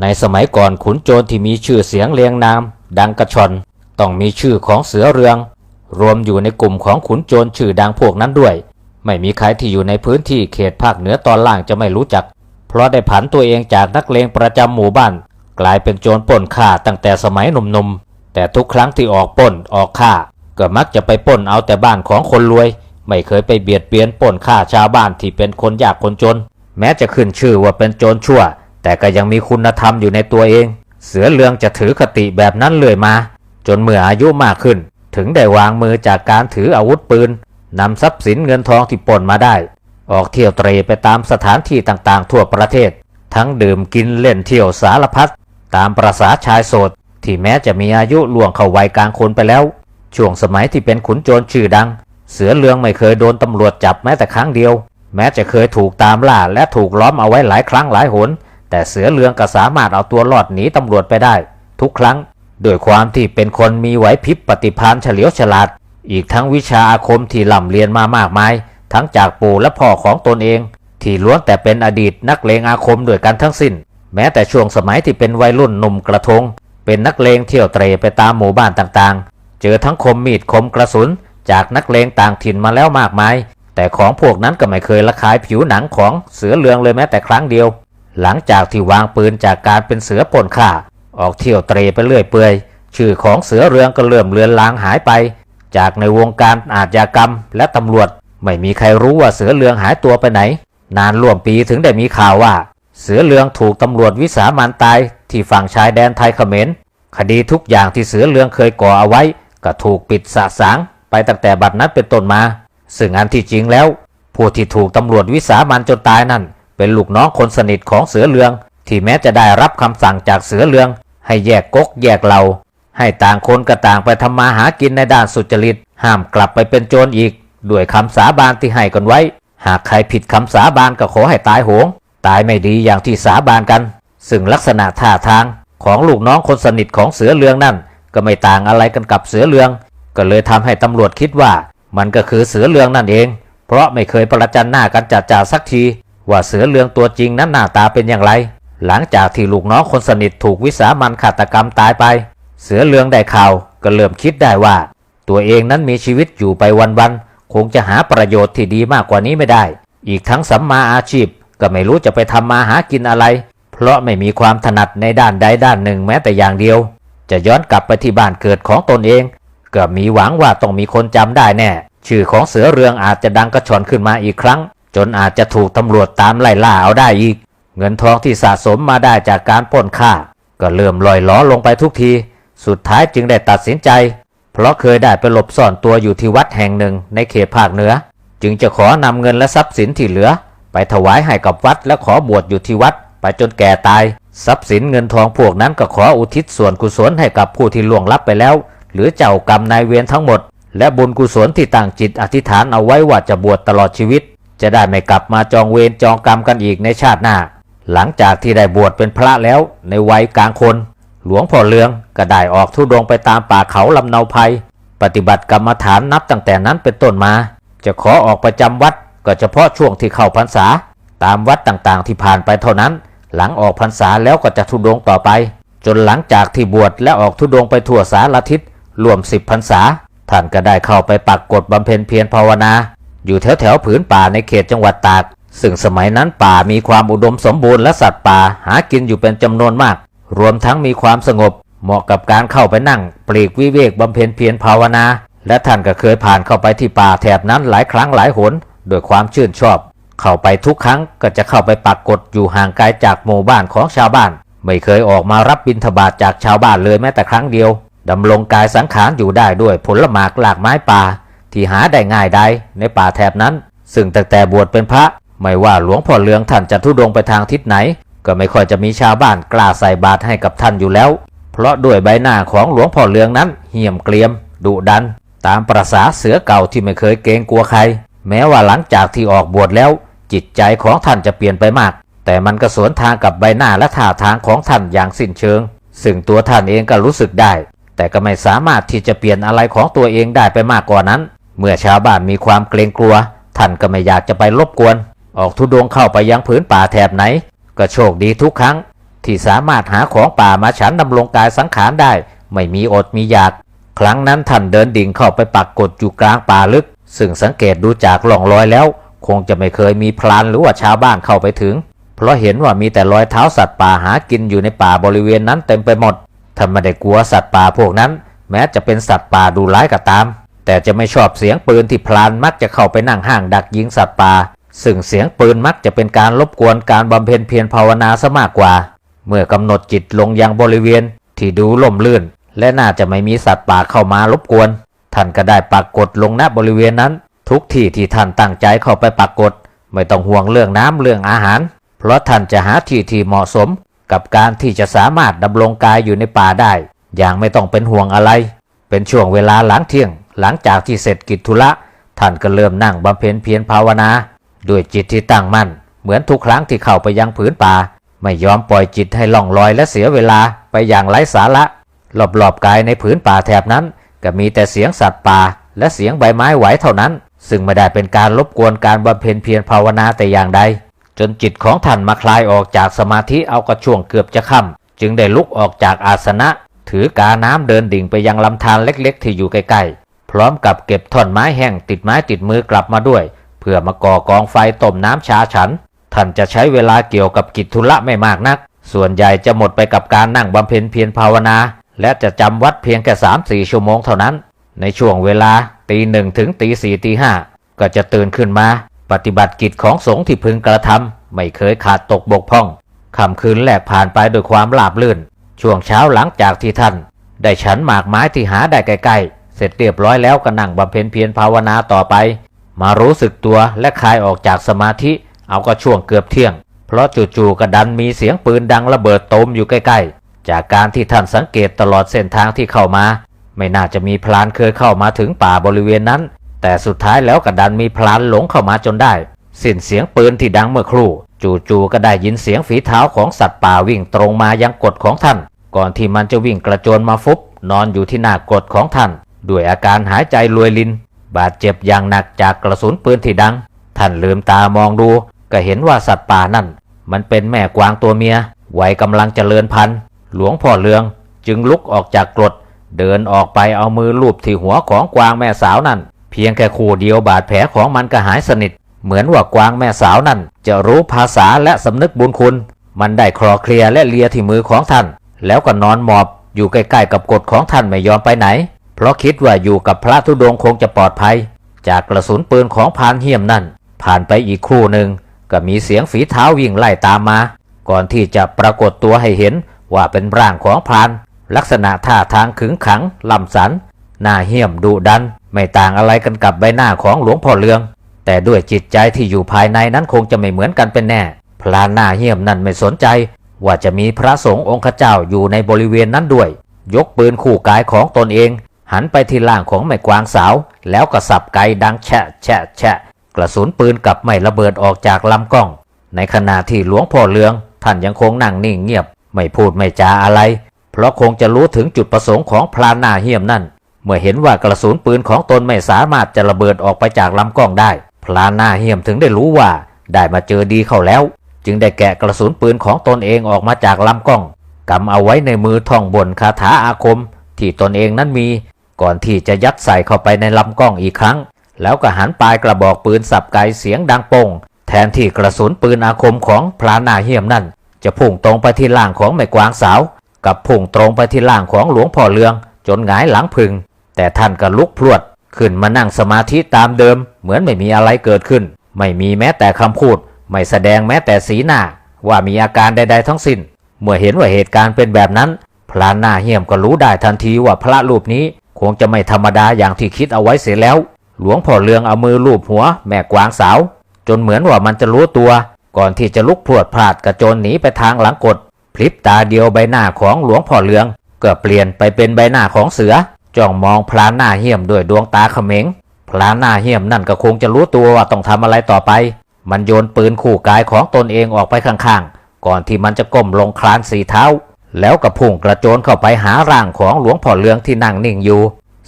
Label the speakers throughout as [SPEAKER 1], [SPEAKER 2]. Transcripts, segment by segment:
[SPEAKER 1] ในสมัยก่อนขุนโจรที่มีชื่อเสียงเรียงนาม ดังกระชอนต้องมีชื่อของเสือเรือง รวมอยู่ในกลุ่มของขุนโจรชื่อดังพวกนั้นด้วย ไม่มีใครที่อยู่ในพื้นที่เขตภาคเหนือตอนล่างจะไม่รู้จัก เพราะได้ผันตัวเองจากนักเลงประจำหมู่บ้าน กลายเป็นโจรปล้นฆ่าตั้งแต่สมัยหนุ่มๆแต่ทุกครั้งที่ออกปล้นออกฆ่า ก็มักจะไปปล้นเอาแต่บ้านของคนรวย ไม่เคยไปเบียดเบียนปล้นฆ่าชาวบ้านที่เป็นคนยากคนจน แม้จะขึ้นชื่อว่าเป็นโจรชั่ว แต่ก็ยังมีคุณธรรมอยู่ในตัวเอง เสือเรืองจะถือคติแบบนั้นเลยมา จนเมื่ออายุมากขึ้น ถึงได้วางมือจากการถืออาวุธปืนนำทรัพย์สินเงินทองที่ปล้นมาได้ ออกเที่ยวเตรไปตามสถานที่ต่างๆ ทั่วประเทศ ทั้งดื่มกินเล่นเที่ยวสารพัดตามประษาชายโสดที่แม้จะมีอายุล่วงเข้าวัยกลางคนไปแล้ว ช่วงสมัยที่เป็นขุนโจรชื่อดัง เสือเรืองไม่เคยโดนตำรวจจับแม้แต่ครั้งเดียว แม้จะเคยถูกตามล่าและถูกล้อมเอาไว้หลายครั้งหลายหน แต่เสือเรืองก็สามารถเอาตัวรอดหนีตำรวจไปได้ ทุกครั้งด้วยความที่เป็นคนมีไหวพริบปฏิภาณเฉลียวฉลาด อีกทั้งวิชาอาคมที่ล่ำเรียนมามากมาย ทั้งจากปู่และพ่อของตนเอง ที่ล้วนแต่เป็นอดีตนักเลงอาคมด้วยกันทั้งสิ้น แม้แต่ช่วงสมัยที่เป็นวัยรุ่นหนุ่มกระทง เป็นนักเลงเที่ยวเตรไปตามหมู่บ้านต่างๆ เจอทั้งคมมีดคมกระสุน จากนักเลงต่างถิ่นมาแล้วมากมาย แต่ของพวกนั้นก็ไม่เคยละคายผิวหนังของเสือเรืองเลยแม้แต่ครั้งเดียว หลังจากที่วางปืนจากการเป็นเสือป่นข่า ออกเที่ยวเตรไปเรื่อยเปื่อย ชื่อของเสือเรืองก็เริ่มเลือนลางหายไป จากในวงการอาชญากรรม และตำรวจ ไม่มีใครรู้ว่าเสือเรืองหายตัวไปไหน นานร่วมปีถึงได้มีข่าวว่า เสือเรืองถูกตำรวจวิสามันตายที่ฝั่งชายแดนไทยเขมรคดีทุกอย่างที่เสือเรืองเคยก่อเอาไว้ ก็ถูกปิดสะสางไปตั้งแต่บัดนั้นเป็นต้นมา ซึ่งอันที่จริงแล้ว ผู้ที่ถูกตำรวจวิสามันจนตายนั่น เป็นลูกน้องคนสนิทของเสือเรือง ที่แม้จะได้รับคำสั่งจากเสือเรือง ให้แยกกกแยกเหล่าให้ต่างคนก็ต่างไปทำมาหากินในด้านสุจริต ห้ามกลับไปเป็นโจรอีก ด้วยคำสาบานที่ให้กันไว้ หากใครผิดคำสาบานก็ขอให้ตายโหง ตายไม่ดีอย่างที่สาบานกัน ซึ่งลักษณะท่าทางของลูกน้องคนสนิทของเสือเรืองนั่น ก็ไม่ต่างอะไรกันกับเสือเรือง ก็เลยทำให้ตำรวจคิดว่า มันก็คือเสือเรืองนั่นเอง เพราะไม่เคยประจันหน้ากันจัดจ่าสักที ว่าเสือเรืองตัวจริงนั้นหน้าตาเป็นอย่างไร หลังจากที่ลูกน้องคนสนิทถูกวิสามันฆาตกรรมตายไป เสือเรืองได้ข่าวก็เริ่มคิดได้ว่า ตัวเองนั้นมีชีวิตอยู่ไปวันๆคงจะหาประโยชน์ที่ดีมากกว่านี้ไม่ได้ อีกทั้งสัมมาอาชีพก็ไม่รู้จะไปทำมาหากินอะไร เพราะไม่มีความถนัดในด้านใดด้านหนึ่งแม้แต่อย่างเดียว จะย้อนกลับไปที่บ้านเกิดของตนเอง ก็มีหวังว่าต้องมีคนจำได้แน่ ชื่อของเสือเรืองอาจจะดังกระชอนขึ้นมาอีกครั้ง จนอาจจะถูกตำรวจตามไล่ล่าเอาได้อีก เงินทองที่สะสมมาได้จากการปล้นฆ่า ก็เริ่มลอยล้อลงไปทุกที สุดท้ายจึงได้ตัดสินใจ เพราะเคยได้ไปหลบซ่อนตัวอยู่ที่วัดแห่งหนึ่งในเขตภาคเหนือ จึงจะขอนำเงินและทรัพย์สินที่เหลือ ไปถวายให้กับวัดและขอบวชอยู่ที่วัด ไปจนแก่ตาย ทรัพย์สินเงินทองพวกนั้นก็ขออุทิศส่วนกุศลให้กับผู้ที่ล่วงลับไปแล้ว หรือเจ้ากรรมนายเวรทั้งหมด และบุญกุศลที่ตั้งจิตอธิษฐานเอาไว้ว่าจะบวชตลอดชีวิต จะได้ไม่กลับมาจองเวรจองกรรมกันอีกในชาติหน้า หลังจากที่ได้บวชเป็นพระแล้วในวัยกลางคน หลวงพ่อเลืองก็ได้ออกทุดงไปตามป่าเขาลำเนาภัย ปฏิบัติกรรมฐานนับตั้งแต่นั้นเป็นต้นมา จะขอออกประจำวัดก็เฉพาะช่วงที่เข้าพรรษา ตามวัดต่างๆที่ผ่านไปเท่านั้น หลังออกพรรษาแล้วก็จะทุดงต่อไป จนหลังจากที่บวชและออกทุดงไปทั่วสารทิศรวมสิบพรรษาท่านก็ได้เข้าไปปักกฎบำเพ็ญเพียรภาวนา อยู่แถวแถวผืนป่าในเขตจังหวัดตาก ซึ่งสมัยนั้นป่ามีความอุดมสมบูรณ์และสัตว์ป่าหากินอยู่เป็นจำนวนมาก รวมทั้งมีความสงบ เหมาะกับการเข้าไปนั่ง ปลีกวิเวกบำเพ็ญเพียรภาวนา และท่านก็เคยผ่านเข้าไปที่ป่าแถบนั้นหลายครั้งหลายหนโดวยความชื่นชอบ เข้าไปทุกครั้งก็จะเข้าไปปักกฎอยู่ห่างไกลจากหมู่บ้านของชาวบ้าน ไม่เคยออกมารับบิณฑบาตจากชาวบ้านเลยแม้แต่ครั้งเดียวดำรงกายสังขารอยู่ได้ด้วยผลหมากหลากไม้ป่า ที่หาได้ง่ายใดในป่าแถบนั้น ซึ่งตั้งแต่บวชเป็นพระ ไม่ว่าหลวงพ่อเลืองท่านจะทุดงไปทางทิศไหน ก็ไม่ค่อยจะมีชาวบ้านกล้าใส่บาตรให้กับท่านอยู่แล้ว เพราะด้วยใบหน้าของหลวงพ่อเลืองนั้น เหี่ยมเกรียม ดุดัน ตามประษาเสือเก่าที่ไม่เคยเกรงกลัวใคร แม้ว่าหลังจากที่ออกบวชแล้ว จิตใจของท่านจะเปลี่ยนไปมาก แต่มันก็สวนทางกับใบหน้าและท่าทางของท่านอย่างสิ้นเชิง ซึ่งตัวท่านเองก็รู้สึกได้แต่ก็ไม่สามารถที่จะเปลี่ยนอะไรของตัวเองได้ไปมากกว่านั้น เมื่อชาวบ้านมีความเกรงกลัว ท่านก็ไม่อยากจะไปรบกวน ออกทุดงเข้าไปยังผืนป่าแถบไหน ก็โชคดีทุกครั้ง ที่สามารถหาของป่ามาฉันดำรงกายสังขารได้ ไม่มีอดมีอยาก ครั้งนั้นท่านเดินดิ่งเข้าไปปักกดอยู่กลางป่าลึก ซึ่งสังเกตดูจากร่องรอยแล้ว คงจะไม่เคยมีพลานหรือว่าชาวบ้านเข้าไปถึง เพราะเห็นว่ามีแต่รอยเท้าสัตว์ป่าหากินอยู่ในป่าบริเวณนั้นเต็มไปหมดท่านไม่ได้กลัวสัตว์ป่าพวกนั้น แม้จะเป็นสัตว์ป่าดูร้ายก็ตาม แต่จะไม่ชอบเสียงปืนที่พลานมักจะเข้าไปนั่งห้างดักยิงสัตว์ป่าซึ่งเสียงปืนมักจะเป็นการรบกวนการบำเพ็ญเพียรภาวนาซะมากกว่า เมื่อกำหนดจิตลงยังบริเวณ ที่ดูล่มลื่น และน่าจะไม่มีสัตว์ป่าเข้ามารบกวน ท่านก็ได้ปักกดลงณบริเวณนั้น ทุกที่ที่ท่านตั้งใจเข้าไปปักกด ไม่ต้องห่วงเรื่องน้ำเรื่องอาหาร เพราะท่านจะหาที่ที่เหมาะสม กับการที่จะสามารถดำรงกายอยู่ในป่าได้ อย่างไม่ต้องเป็นห่วงอะไร เป็นช่วงเวลาหลังเที่ยง หลังจากที่เสร็จกิจธุระท่านก็เริ่มนั่งบำเพ็ญเพียรภาวนา ด้วยจิตที่ตั้งมั่น เหมือนทุกครั้งที่เข้าไปยังผืนป่า ไม่ยอมปล่อยจิตให้ล่องลอยและเสียเวลาไปอย่างไร้สาระรอบๆกายในผืนป่าแถบนั้น ก็มีแต่เสียงสัตว์ป่า และเสียงใบไม้ไหวเท่านั้น ซึ่งไม่ได้เป็นการรบกวนการบำเพ็ญเพียรภาวนาแต่อย่างใดจนจิตของท่านมาคลายออกจากสมาธิเอากระช่วงเกือบจะค่ำจึงได้ลุกออกจากอาสนะ ถือกาน้ำเดินดิ่งไปยังลำธารเล็กๆ ที่อยู่ใกล้ๆ พร้อมกับเก็บท่อนไม้แห้งติดไม้ติดมือกลับมาด้วย เพื่อมาก่อกองไฟต้มน้ำชาฉัน ท่านจะใช้เวลาเกี่ยวกับกิจธุระไม่มากนัก ส่วนใหญ่จะหมดไปกับการนั่งบำเพ็ญเพียรภาวนา และจะจำวัดเพียงแค่สามสี่ชั่วโมงเท่านั้น ในช่วงเวลาตีหนึ่งถึงตีสี่ตีห้าก็จะตื่นขึ้นมา ปฏิบัติกิจของสงฆ์ที่พึงกระทำไม่เคยขาดตกบกพร่องค่ำคืนแรกผ่านไปด้วยความราบรื่น ช่วงเช้าหลังจากที่ท่าน ได้ฉันหมากไม้ที่หาได้ใกล้ๆ ร็จเรียบร้อยแล้วก็นั่งบำเพ็ญเพียรภาวนาต่อไป มารู้สึกตัวและคลายออกจากสมาธิเอาก็ช่วงเกือบเที่ยง เพราะจู่ๆกระดันมีเสียงปืนดังระเบิดโตมอยู่ใกล้ๆ จากการที่ท่านสังเกตตลอดเส้นทางที่เข้ามา ไม่น่าจะมีพลานเคยเข้ามาถึงป่าบริเวณนั้น แต่สุดท้ายแล้วกระดันมีพลานหลงเข้ามาจนได้ สิ้นเสียงปืนที่ดังเมื่อครู่ จู่ๆก็ได้ยินเสียงฝีเท้าของสัตว์ป่าวิ่งตรงมายังกดของท่าน ก่อนที่มันจะวิ่งกระโจนมาฟุบนอนอยู่ที่หน้ากดของท่าน ด้วยอาการหายใจรวยลิน บาดเจ็บอย่างหนักจากกระสุนปืนที่ดัง ท่านลืมตามองดู ก็เห็นว่าสัตว์ป่านั่น มันเป็นแม่กวางตัวเมียวัยกำลังเจริญพันธุ์ หลวงพ่อเลืองจึงลุกออกจากกรด เดินออกไปเอามือลูบที่หัวของกวางแม่สาวนั่น เพียงแค่คู่เดียวบาดแผลของมันก็หายสนิท เหมือนว่ากวางแม่สาวนั่น จะรู้ภาษาและสำนึกบุญคุณ มันได้คลอเคลียและเลียที่มือของท่าน แล้วก็นอนหมอบอยู่ใกล้ๆกับกดของท่านไม่ยอมไปไหน เพราะคิดว่าอยู่กับพระธุดงคงจะปลอดภัย จากกระสุนปืนของพานเฮียมนั่น ผ่านไปอีกครู่หนึ่งก็มีเสียงฝีเท้าวิ่งไล่ตามมา ก่อนที่จะปรากฏตัวให้เห็นว่าเป็นร่างของพราน ลักษณะท่าทางขึงขังลำสัน หน้าเหี้ยมดุดัน ไม่ต่างอะไรกันกับใบหน้าของหลวงพ่อเลือง แต่ด้วยจิตใจที่อยู่ภายในนั้นคงจะไม่เหมือนกันเป็นแน่พลานหน้าเหี้ยมนั่นไม่สนใจ ว่าจะมีพระสงฆ์องค์เจ้าอยู่ในบริเวณนั้นด้วย ยกปืนขู่กายของตนเอง หันไปที่ล่างของแม่กวางสาว แล้วก็สับไกดังแฉะแฉะแฉะกระสุนปืนกลับไม่ระเบิดออกจากลำกล้อง ในขณะที่หลวงพ่อเลือง ท่านยังคงนั่งนิ่งเงียบ ไม่พูดไม่จาอะไร เพราะคงจะรู้ถึงจุดประสงค์ของพลานหน้าเหี้ยมนั่น เมื่อเห็นว่ากระสุนปืนของตนไม่สามารถจะระเบิดออกไปจากลำกล้องได้ พลานหน้าเหี้ยมถึงได้รู้ว่า ได้มาเจอดีเข้าแล้ว จึงได้แกะกระสุนปืนของตนเองออกมาจากลำกล้องกำเอาไว้ในมือท่องบนคาถาอาคม ที่ตนเองนั้นมี ก่อนที่จะยัดใส่เข้าไปในลำกล้องอีกครั้ง แล้วก็หันปลายกระบอกปืนสับไกเสียงดังโป่งแทนที่กระสุนปืนอาคมของพลานาเหี้ยมนั่น จะพุ่งตรงไปที่ล่างของแม่กวางสาว กับพุ่งตรงไปที่ล่างของหลวงพ่อเลือง จนหงายหลังพึง แต่ท่านก็ลุกพรวด ขึ้นมานั่งสมาธิตามเดิม เหมือนไม่มีอะไรเกิดขึ้น ไม่มีแม้แต่คำพูด ไม่แสดงแม้แต่สีหน้า ว่ามีอาการใด ๆ ทั้งสิ้น เมื่อเห็นว่าเหตุการณ์เป็นแบบนั้น พลานาเหี้ยมก็รู้ได้ทันทีว่าพระรูปนี้ คงจะไม่ธรรมดาอย่างที่คิดเอาไว้เสียแล้ว หลวงพ่อเลืองเอามือลูบหัวแม่กวางสาว จนเหมือนว่ามันจะรู้ตัว ก่อนที่จะลุกพรวดพลาดกระโจนหนีไปทางหลังกดพลิบตาเดียวใบหน้าของหลวงพ่อเลืองก็เปลี่ยนไปเป็นใบหน้าของเสือจ้องมองพลานหน้าเหี้ยมด้วยดวงตาเขม็งพลานหน้าเหี้ยมนั่นก็คงจะรู้ตัวว่าต้องทำอะไรต่อไป มันโยนปืนขู่กายของตนเองออกไปข้างๆ ก่อนที่มันจะก้มลงคลานสีเท้า แล้วก็พุ่งกระโจนเข้าไปหาร่างของหลวงพ่อเลืองที่นั่งนิ่งอยู่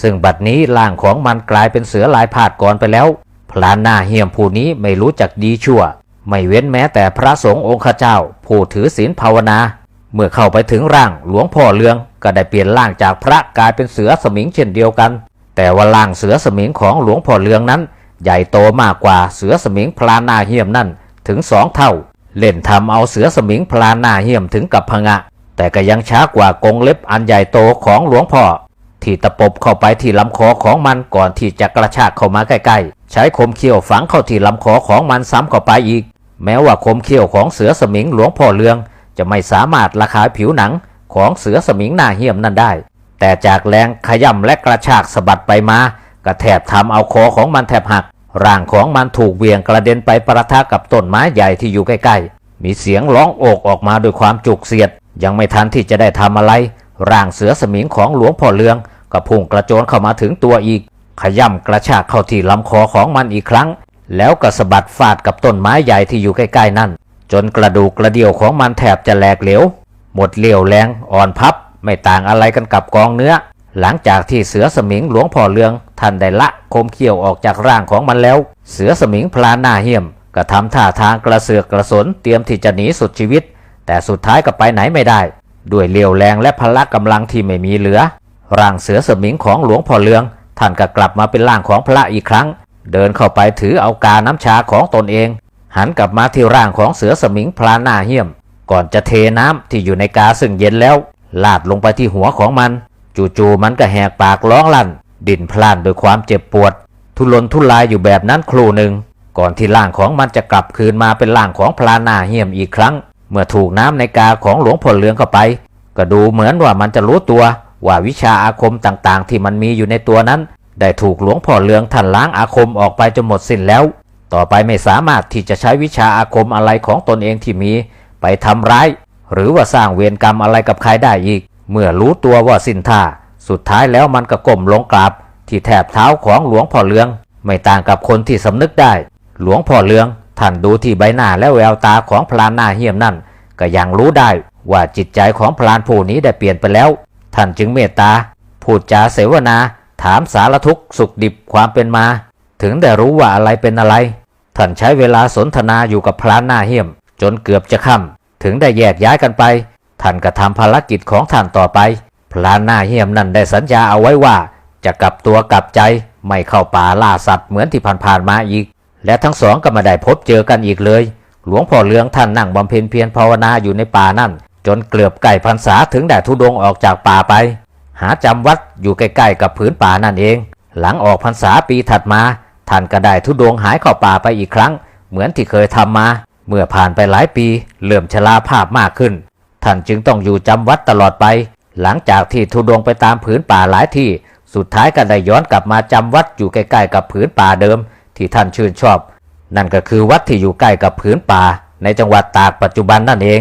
[SPEAKER 1] ซึ่งบัดนี้ร่างของมันกลายเป็นเสือลายพาดก่อนไปแล้ว พลานหน้าเหี้ยมผู้นี้ไม่รู้จักดีชั่ว ไม่เว้นแม้แต่พระสงฆ์องค์ข้าเจ้า ผู้ถือศีลภาวนา เมื่อเข้าไปถึงร่างหลวงพ่อเลืองก็ได้เปลี่ยนร่างจากพระกลายเป็นเสือสมิงเช่นเดียวกัน แต่ว่าร่างเสือสมิงของหลวงพ่อเลืองนั้น ใหญ่โตมากกว่าเสือสมิงพลานาเหี่ยมนั่นถึงสองเท่า เล่นทำเอาเสือสมิงพลานาเหี่ยมถึงกับพงะ แต่ก็ยังช้ากว่ากงเล็บอันใหญ่โตของหลวงพ่อ ที่ตะปบเข้าไปที่ลำคอของมันก่อนที่จะกระชากเข้ามาใกล้ๆ ใช้คมเขี้ยวฝังเข้าที่ลำคอของมันซ้ำเข้าไปอีก แม้ว่าคมเขี้ยวของเสือสมิงหลวงพ่อเลือง จะไม่สามารถระคายผิวหนังของเสือสมิงหน้าเหี้ยมนั่นได้ แต่จากแรงขย่ำและกระชากสะบัดไปมาก็แทบทำเอาคอของมันแทบหัก ร่างของมันถูกเวียงกระเด็นไปประทะกับต้นไม้ใหญ่ที่อยู่ใกล้ๆ มีเสียงร้องโอกออกมาด้วยความจุกเสียด ยังไม่ทันที่จะได้ทำอะไร ร่างเสือสมิงของหลวงพ่อเลืองก็พุ่งกระโจนเข้ามาถึงตัวอีก ขย่ำกระชากเข้าที่ลำคอของมันอีกครั้ง แล้วก็สะบัดฟาดกับต้นไม้ใหญ่ที่อยู่ใกล้ๆนั่น จนกระดูกกระเดี่ยวของมันแทบจะแหลกเหลว หมดเลี่ยวแรงอ่อนพับ ไม่ต่างอะไรกันกับกองเนื้อ หลังจากที่เสือสมิงหลวงพ่อเลืองท่านได้ละคมเขี้ยวออกจากร่างของมันแล้ว เสือสมิงพลานหน้าเหี้ยมก็ทำท่าทางกระเสือกกระสนเตรียมที่จะหนีสุดชีวิต แต่สุดท้ายก็ไปไหนไม่ได้ ด้วยเลียวแรงและพละกำลังที่ไม่มีเหลือ ร่างเสือสมิงของหลวงพ่อเลือง ท่านก็กลับมาเป็นร่างของพระอีกครั้ง เดินเข้าไปถือเอากาน้ำชาของตนเอง หันกลับมาที่ร่างของเสือสมิงพลาหน้าเหี้ยม ก่อนจะเทน้ำที่อยู่ในกาซึ่งเย็นแล้ว ลาดลงไปที่หัวของมัน จู่ๆมันก็แหกปากร้องลั่น ดิ่นพล่านด้วยความเจ็บปวด ทุรนทุรายอยู่แบบนั้นครู่หนึ่งก่อนที่ร่างของมันจะกลับคืนมาเป็นร่างของพลาหนาเหี่ยมอีกครั้ง เมื่อถูกน้ำในกาของหลวงพ่อเลืองเข้าไป ก็ดูเหมือนว่ามันจะรู้ตัวว่าวิชาอาคมต่างๆ ที่มันมีอยู่ในตัวนั้น ได้ถูกหลวงพ่อเลืองท่านล้างอาคมออกไปจนหมดสิ้นแล้ว ต่อไปไม่สามารถที่จะใช้วิชาอาคมอะไรของตนเองที่มี ไปทำร้าย หรือว่าสร้างเวรกรรมอะไรกับใครได้อีก เมื่อรู้ตัวว่าสิ้นท่า สุดท้ายแล้วมันก็ก้มลงกราบ ที่แถบเท้าของหลวงพ่อเลือง ไม่ต่างกับคนที่สำนึกได้ หลวงพ่อเลือง ท่านดูที่ใบหน้าและแววตาของพลานหน้าเหี้ยมนั่น ก็ยังรู้ได้ว่าจิตใจของพลานผู้นี้ได้เปลี่ยนไปแล้ว ท่านจึงเมตตาพูดจาเสวนา ถามสารทุกสุขดิบความเป็นมา ถึงได้รู้ว่าอะไรเป็นอะไร ท่านใช้เวลาสนทนาอยู่กับพลานหน้าเหี้ยม จนเกือบจะค่ำถึงได้แยกย้ายกันไป ท่านก็ทำภารกิจของท่านต่อไป พลานหน้าเหี้ยมนั่นได้สัญญาเอาไว้ว่า จะกลับตัวกลับใจไม่เข้าป่าล่าสัตว์เหมือนที่ผ่านๆมาอีก และทั้งสองก็ไม่ได้พบเจอกันอีกเลย หลวงพ่อเลืองท่านนั่งบำเพ็ญเพียรภาวนาอยู่ในป่านั่น จนเกือบไก่พรรษาถึงได้ทุดงออกจากป่าไป หาจำวัดอยู่ใกล้ๆกับผืนป่านั่นเอง หลังออกพรรษาปีถัดมา ท่านก็ได้ทุดงหายเข้าป่าไปอีกครั้ง เหมือนที่เคยทำมา เมื่อผ่านไปหลายปีเริ่อมชราภาพมากขึ้น ท่านจึงต้องอยู่จำวัดตลอดไป หลังจากที่ทุดงไปตามผืนป่าหลายที่ สุดท้ายก็ได้ย้อนกลับมาจำวัดอยู่ใกล้ๆกับผืนป่าเดิม ที่ท่านชื่นชอบ นั่นก็คือวัดที่อยู่ใกล้กับผืนป่าในจังหวัดตากปัจจุบันนั่นเอง